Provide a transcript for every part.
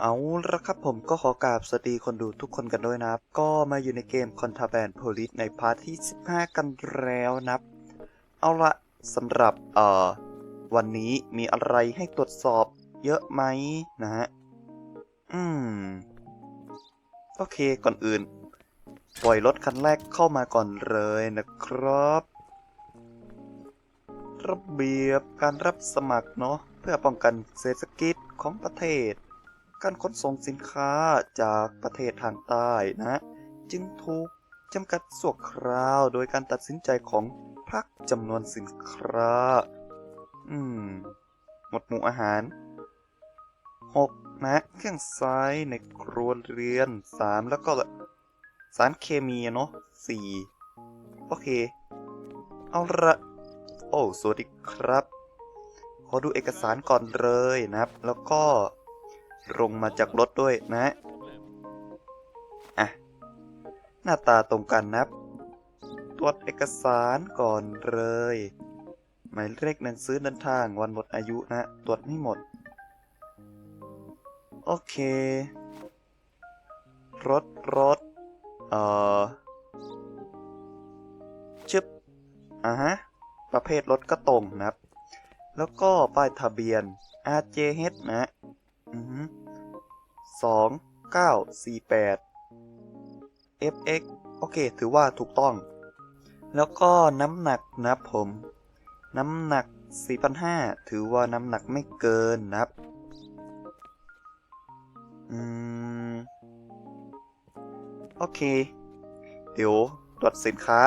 เอาละครับผมก็ขอกราบสวัสดีคนดูทุกคนกันด้วยนะครับ ก็มาอยู่ในเกม Contraband Police ในพาร์ทที่ 15 กันแล้วนะครับ เอาละสำหรับเอ่อวันนี้มีอะไรให้ตรวจสอบเยอะไหมนะฮะ อืม โอเคก่อนอื่น ปล่อยรถคันแรกเข้ามาก่อนเลยนะครับ ระเบียบการรับสมัครเนาะเพื่อป้องกันเศรษฐกิจของประเทศ การขนส่งสินค้าจากประเทศทางใต้นะ จึงถูกจำกัดส่วคราวโดยการตัดสินใจของพรรคจำนวนสินค้า อืม หมดหมู่อาหาร 6 นะ เครื่องไซในครัวเรือน 3 แล้วก็สารเคมีเนาะ 4 โอเค เอาละโอ้ สวัสดีครับ ขอดูเอกสารก่อนเลยนะครับ แล้วก็ ลงมาจากรถด้วยนะ อะ หน้าตาตรงกันนะครับ ตรวจเอกสารก่อนเลย หมายเลขหนังสือเดินทางวันหมดอายุนะ ตรวจไม่หมด โอเค รถ รถ เอ่อชึบอ่าฮะ ประเภทรถก็ตรงนะครับ แล้วก็ป้ายทะเบียน RJH นะ 2948 fx โอเค ถือว่าถูกต้อง แล้วก็น้ำหนักนะผม น้ำหนัก 4,500 ถือว่าน้ำหนักไม่เกินนะับ อืม โอเค เดี๋ยวตรวจสินค้า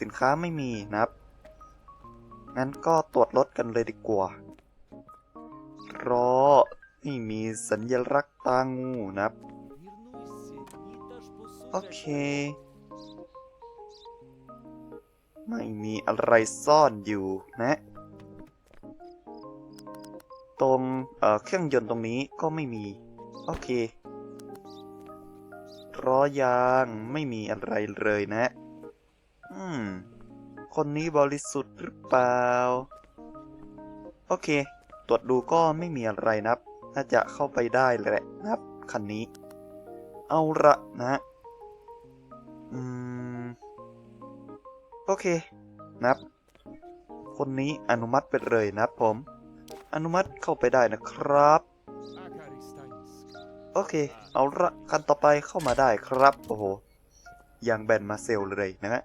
สินค้าไม่มีนะับ งั้นก็ตรวจรถกันเลยดีกว่า รอไม่มีสัญลักษ ตางูนะครับ โอเค ไม่มีอะไรซ่อนอยู่นะ ตรงเอ่อเครื่องยนต์ตรงนี้ก็ไม่มี โอเคล้อยางไม่มีอะไรเลยนะ อืม คนนี้บริสุทธิ์หรือเปล่า โอเค ตรวจดูก็ไม่มีอะไรนะครับ น่าจะเข้าไปได้แหละนะครับคันนี้ เอาละนะอืมโอเคนะครับ คนนี้อนุมัติไปเลยนับผม อนุมัติเข้าไปได้นะครับ โอเค เอาละคันต่อไปเข้ามาได้ครับโอ้โหยังแบนมาเซลเลยนะฮะ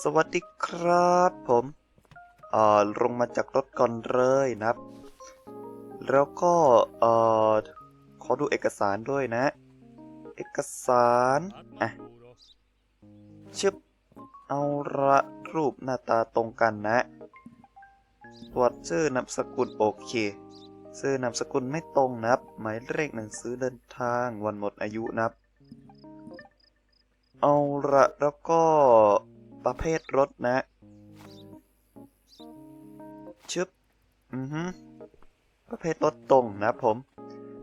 สวัสดีครับผมเอ่อลงมาจากรถก่อนเลยนะครับ แล้วก็เอ่อขอดูเอกสารด้วยนะ เอกสารอะชึบเอาละรูปหน้าตาตรงกันนะตรวจชื่อนามสกุลโอเคชื่อนามสกุลไม่ตรงนับ หมายเลขหนังสือเดินทางวันหมดอายุนับ เอาละแล้วก็ประเภทรถนะชึบอือฮึ ประเภทรถตรงนะครับผม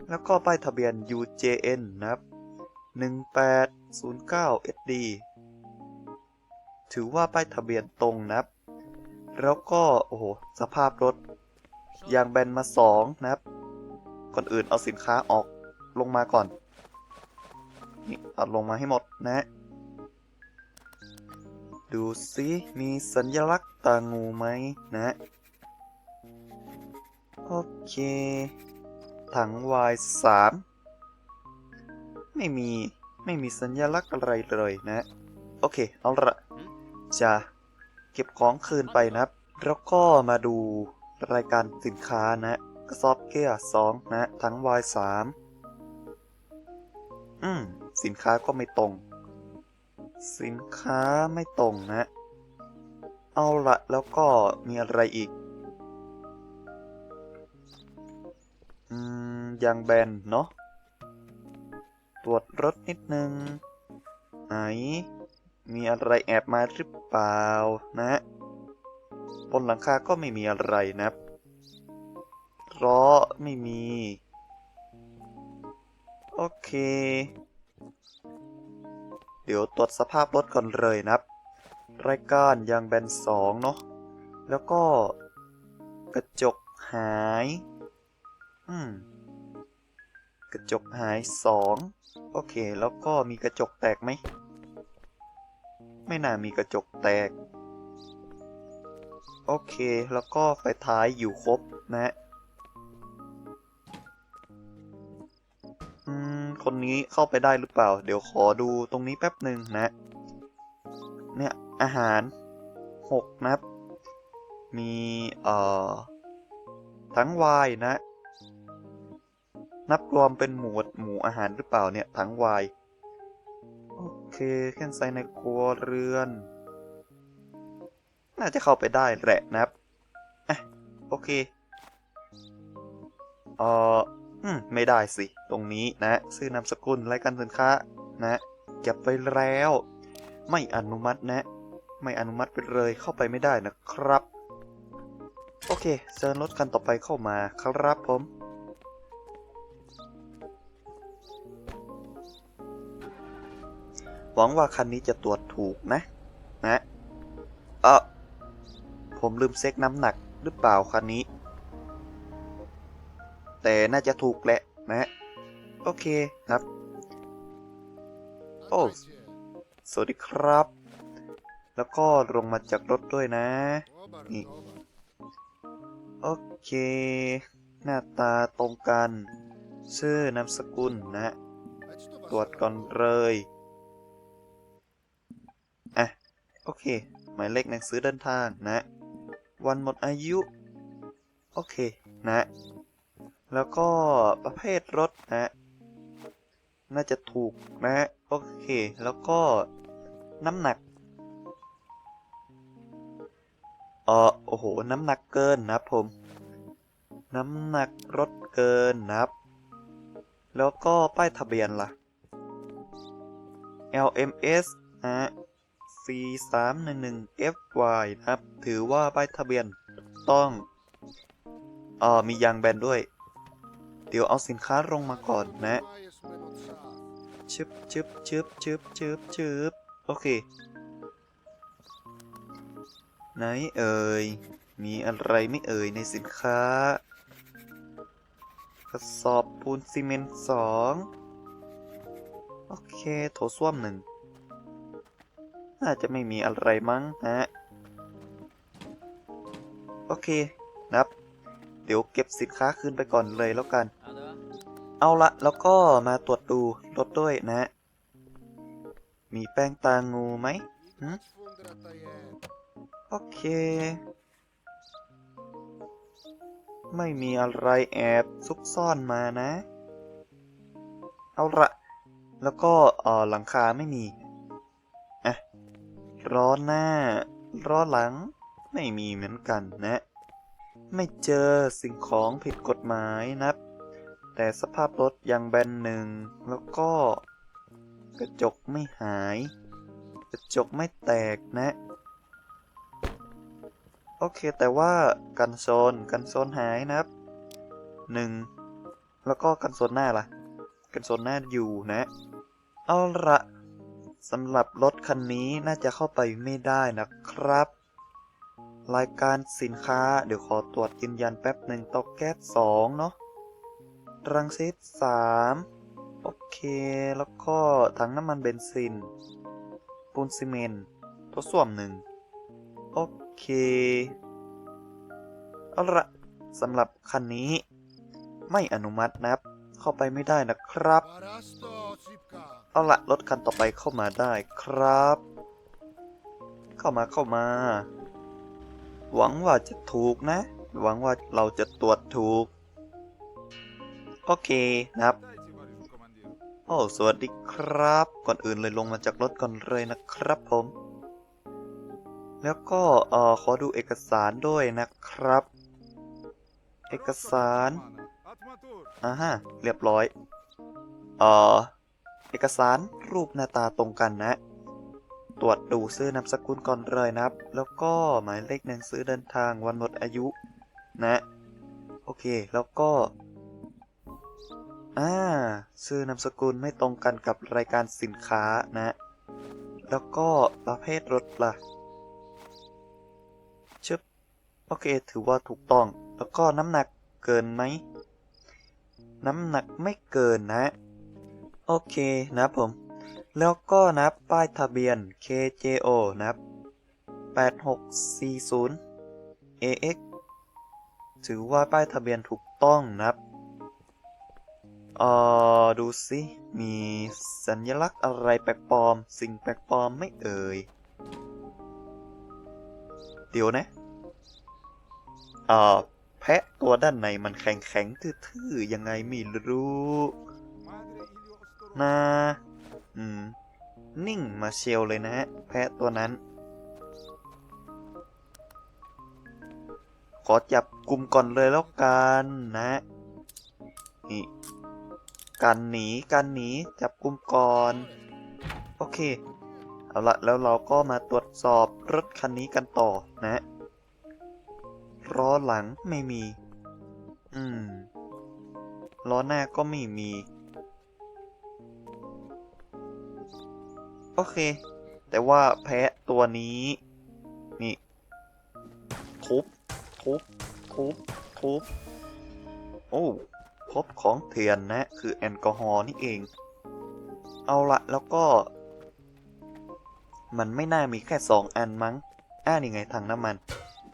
แล้วก็ป้ายทะเบียน UJN นะครับ 1809 SD ถือว่าป้ายทะเบียนตรงนะครับ แล้วก็ โอ้โห สภาพรถยางแบนมาสองนะครับ ก่อนอื่นเอาสินค้าออกลงมาก่อน นี่เอาลงมาให้หมดนะ ดูสิมีสัญลักษณ์ตางูไหมนะ โอเค ถัง Y3 ไม่มี ไม่มีสัญลักษณ์อะไรเลยนะ โอเค เอาละจะเก็บของคืนไปนะครับ แล้วก็มาดูรายการสินค้านะ กระสอบเกียร์2นะทั้ง Y3 อืม สินค้าก็ไม่ตรง สินค้าไม่ตรงนะ เอาละแล้วก็มีอะไรอีก ยางแบนเนาะ ตรวจรถนิดนึง ไหน มีอะไรแอบมาหรือเปล่านะ บนหลังคาก็ไม่มีอะไรนะล้อไม่มี โอเค เดี๋ยวตรวจสภาพรถก่อนเลยนะครับ รายการยางแบนสองเนาะ แล้วก็กระจกหาย อืม กระจกหายสองโอเค แล้วก็มีกระจกแตกไหม ไม่น่ามีกระจกแตก โอเค แล้วก็ไฟท้ายอยู่ครบนะอืม คนนี้เข้าไปได้หรือเปล่า เดี๋ยวขอดูตรงนี้แป๊บหนึ่งนะ เนี่ย อาหารหกนะครับ มี เอ่อ ทั้งวายนะ นับรวมเป็นหมวดหมู่อาหารหรือเปล่าเนี่ยทั้งวายโอเคเครื่องใช้ในครัวเรือน น่าจะเข้าไปได้แหละนะครับอะโอเคเอ่ออืมไม่ได้สิ ตรงนี้นะซื้อนามสกุลรายการสินค้านะเก็บไปแล้ว ไม่อนุมัตินะ ไม่อนุมัติไปเลยเข้าไปไม่ได้นะครับ โอเคเชิญรถคันต่อไปเข้ามาครับผม หวังว่าคันนี้จะตรวจถูกนะนะเออผมลืมเซ็กน้ำหนักหรือเปล่าคันนี้ แต่น่าจะถูกแหละนะโอเคครับ โอ้ สวัสดีครับ แล้วก็ลงมาจากรถด้วยนะ นี่ โอเค หน้าตาตรงกัน ชื่อนามสกุลนะ ตรวจก่อนเลย โอเค หมายเลขหนังสือเดินทางนะ วันหมดอายุ โอเคนะ แล้วก็ประเภทรถนะ น่าจะถูกนะ โอเค แล้วก็น้ำหนักเออโอ้โห น้ำหนักเกินนะผม น้ำหนักรถเกินนะครับ แล้วก็ป้ายทะเบียนล่ะ LMS นะ C 3 1 1 FY นะครับ ถือว่าป้ายทะเบียนต้องเอ่อมียางแบนด้วย เดี๋ยวเอาสินค้าลงมาก่อนนะชึบชึบชึบชึบชึบชึบโอเค ไหนเอ่ย มีอะไรไม่เอ่ยในสินค้ากระสอบปูนซีเมนต์สองโอเค โถส้วมหนึ่ง น่าจะไม่มีอะไรมั้งฮะ โอเค นับ เดี๋ยวเก็บสินค้าคืนไปก่อนเลยแล้วกัน เอาละแล้วก็มาตรวจดูรถด้วยนะ มีแป้งตางูไหมหโอเค ไม่มีอะไรแอบซุกซ่อนมานะ เอาละแล้วก็เออหลังคาไม่มี ล้อนหน้าล้อนหลัง ไม่มีเหมือนกันนะ ไม่เจอสิ่งของผิดกฎหมายนะับ แต่สภาพรถยังแบนหนึ่ง แล้วก็กระจกไม่หาย กระจกไม่แตกนะ โอเคแต่ว่ากันโซนกันโซนหายนะครับหนึ่งแล้วก็กันโซนหน้าล่ะ กันโซนหน้าอยู่นะ เอาละ สำหรับรถคันนี้น่าจะเข้าไปไม่ได้นะครับ รายการสินค้าเดี๋ยวขอตรวจยืนยันแป๊บหนึ่งเตาแก๊สสองเนาะรังสิตสามโอเค แล้วก็ถังน้ำมันเบนซิน ปูนซีเมนต์ตัวส้วมหนึ่งโอเค เอาละสำหรับคันนี้ ไม่อนุมัตินะครับ เข้าไปไม่ได้นะครับ เอาละรถคันต่อไปเข้ามาได้ครับ เข้ามาเข้ามา หวังว่าจะถูกนะ หวังว่าเราจะตรวจถูก โอเคนะครับโอ้สวัสดีครับ ก่อนอื่นเลยลงมาจากรถก่อนเลยนะครับผม แล้วก็เอ่อขอดูเอกสารด้วยนะครับ เอกสารอ่าฮะเรียบร้อย เอ่อเอกสารรูปหน้าตาตรงกันนะ ตรวจดูซื้อนามสกุลก่อนเลยนะครับ แล้วก็หมายเลขหนังสือเดินทางวันหมดอายุนะ โอเคแล้วก็อ่าชื่อนามสกุลไม่ตรงกันกับรายการสินค้านะ แล้วก็ประเภทรถล่ะชึบโอเค ถือว่าถูกต้อง แล้วก็น้ำหนักเกินไหม น้ำหนักไม่เกินนะ โอเคนะครับผม แล้วก็นับป้ายทะเบียน KJO นะครับ 8640 AX ถือว่าป้ายทะเบียนถูกต้องนะครับเอ่อดูสิมีสัญลักษณ์อะไรแปลกปลอม สิ่งแปลกปลอมไม่เอ่ย เดี๋ยวนะเอ่อแพะตัวด้านในมันแข็งแข็งทื่อๆยังไงไม่รู้ นะ อืม นิ่งมาเชียวเลยนะฮะ แพะตัวนั้น ขอจับกลุ่มก่อนเลยแล้วกันนะนี่กันหนีกันหนีจับกลุ่มก่อน โอเค เอาละแล้วเราก็มาตรวจสอบรถคันนี้กันต่อนะ ล้อหลังไม่มี อืม ล้อหน้าก็ไม่มี โอเค แต่ว่าแพะตัวนี้ นี่ ทุบ ทุบ ทุบ ทุบ โอ้พบของเถื่อนนะ คือแอลกอฮอล์นี่เอง เอาละแล้วก็ มันไม่น่ามีแค่สองอันมั้ง อ่านี่ไงถังน้ำมัน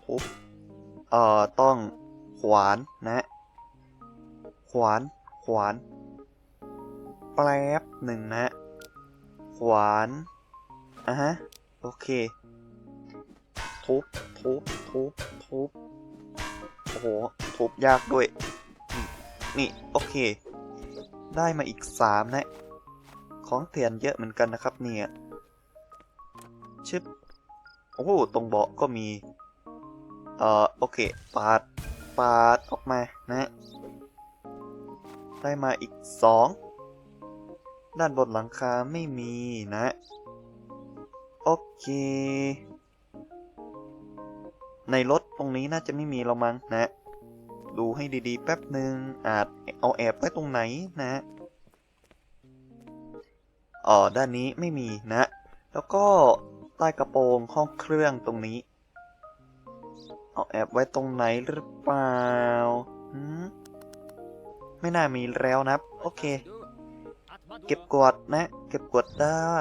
ทุบ เอ่อ ต้องขวานนะ ขวาน ขวาน แป๊บหนึ่งนะ ขวานอะฮะ โอเค ทุบ ทุบ ทุบ ทุบ โอ้โห ทุบยากด้วย นี่นี่โอเค ได้มาอีกสามนะ ของเถื่อนเยอะเหมือนกันนะครับเนี่ย ชึบ โอ้โห ตรงเบาะก็มี เอ่อ โอเค ปาด ปาด ออกมา นะ ได้มาอีกสอง ด้านบนหลังคาไม่มีนะ โอเค ในรถตรงนี้น่าจะไม่มีเรามั้งนะ ดูให้ดีๆ แป๊บหนึ่งอาจเอาแอบไว้ตรงไหนนะอ๋อด้านนี้ไม่มีนะ แล้วก็ใต้กระโปรงห้องเครื่องตรงนี้ เอาแอบไว้ตรงไหนหรือเปล่าไม่น่ามีแล้วนะ โอเค เก็บกวาดนะ เก็บกวาดได้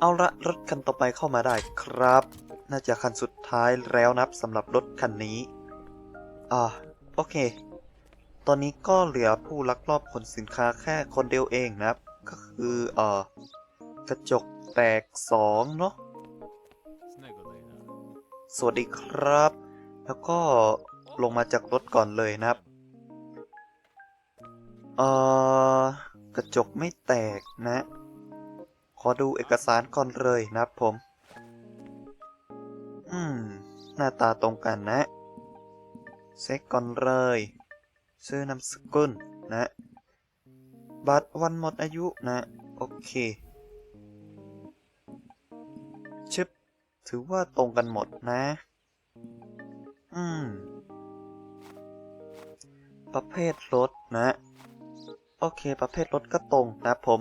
เอาละรถคันต่อไปเข้ามาได้ครับ น่าจะคันสุดท้ายแล้วนะสำหรับรถคันนี้ อ่า โอเค ตอนนี้ก็เหลือผู้ลักลอบขนสินค้าแค่คนเดียวเองนะครับ ก็คือเอ่อกระจกแตกสองเนาะสวัสดีครับ แล้วก็ลงมาจากรถก่อนเลยนะครับ เออกระจกไม่แตกนะ ขอดูเอกสารก่อนเลยนะผม อืม หน้าตาตรงกันนะเช็คก่อนเลยชื่อนามสกุลนะ บัตรวันหมดอายุนะ โอเคชึบถือว่าตรงกันหมดนะ อืม ประเภทรถนะ โอเค ประเภทรถก็ตรงนะผม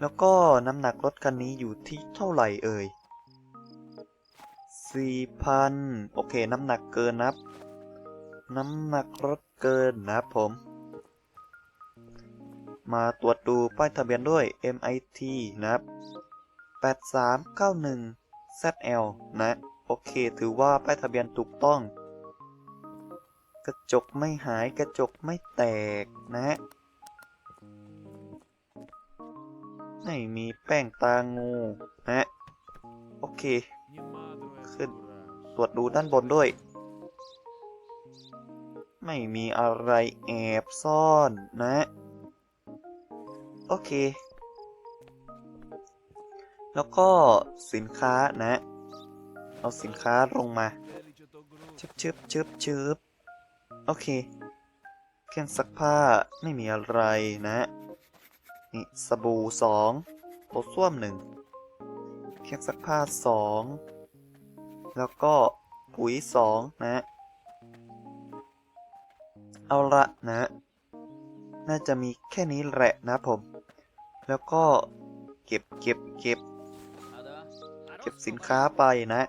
แล้วก็น้ำหนักรถคันนี้อยู่ที่เท่าไหร่เอ่ย4,000 โอเค น้ำหนักเกินนะครับ น้ำหนักรถเกินนะครับผม มาตรวจดูป้ายทะเบียนด้วย MIT นะครับ 8391 ZL นะ โอเค ถือว่าป้ายทะเบียนถูกต้อง กระจกไม่หายกระจกไม่แตกนะ ไม่มีแป้งตางูนะโอเค ขึ้น ตรวจดูด้านบนด้วย ไม่มีอะไรแอบซ่อนนะ โอเค แล้วก็สินค้านะ เอาสินค้าลงมาชึบชึบชึบชึบโอเค เครื่องซักผ้าไม่มีอะไรนะ นี่สบู่สองโถส้วมหนึ่งเครื่องซักผ้าสองแล้วก็ปุ๋ยสองนะ เอาละนะ น่าจะมีแค่นี้แหละนะผม แล้วก็เก็บเก็บเก็บเก็บสินค้าไปนะ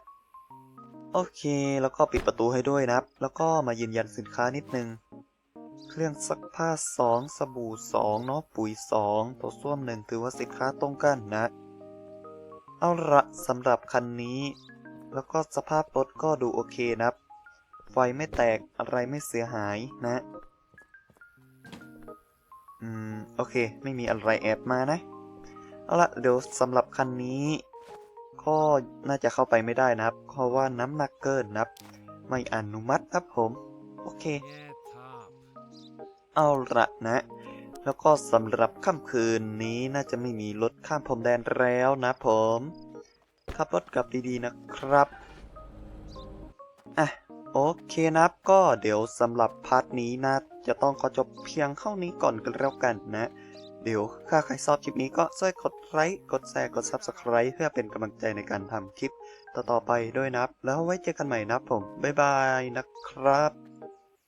โอเคแล้วก็ปิดประตูให้ด้วยนะ แล้วก็มายืนยันสินค้านิดนึง รื่องซักผ้าสองสบู่สองเนาะปุ๋ยสองตัวส้วมหนึ่งถือว่าสินค้าตรงกันนะ เอาละสำหรับคันนี้ แล้วก็สภาพรถก็ดูโอเคนะไฟไม่แตกอะไรไม่เสียหายนะ อืม โอเค ไม่มีอะไรแอบมานะ เอาละเดี๋ยวสำหรับคันนี้ ก็น่าจะเข้าไปไม่ได้นะครับ เพราะว่าน้ำหนักเกินนะครับ ไม่อนุมัติครับผม โอเค เอาละนะ แล้วก็สำหรับค่ำคืนนี้น่าจะไม่มีรถข้ามพรมแดนแล้วนะผม ขับรถกลับดีๆนะครับ อะ โอเคนะครับก็เดี๋ยวสำหรับพาร์ทนี้นะ จะต้องขอจบเพียงเท่านี้ก่อนกันแล้วกันนะ เดี๋ยวถ้าใครชอบคลิปนี้ก็ช่วยกดไลค์ กดแชร์ กด Subscribe เพื่อเป็นกำลังใจในการทำคลิปต่อๆไปด้วยนะครับ แล้วไว้เจอกันใหม่นะครับผม บ๊ายบายนะครับ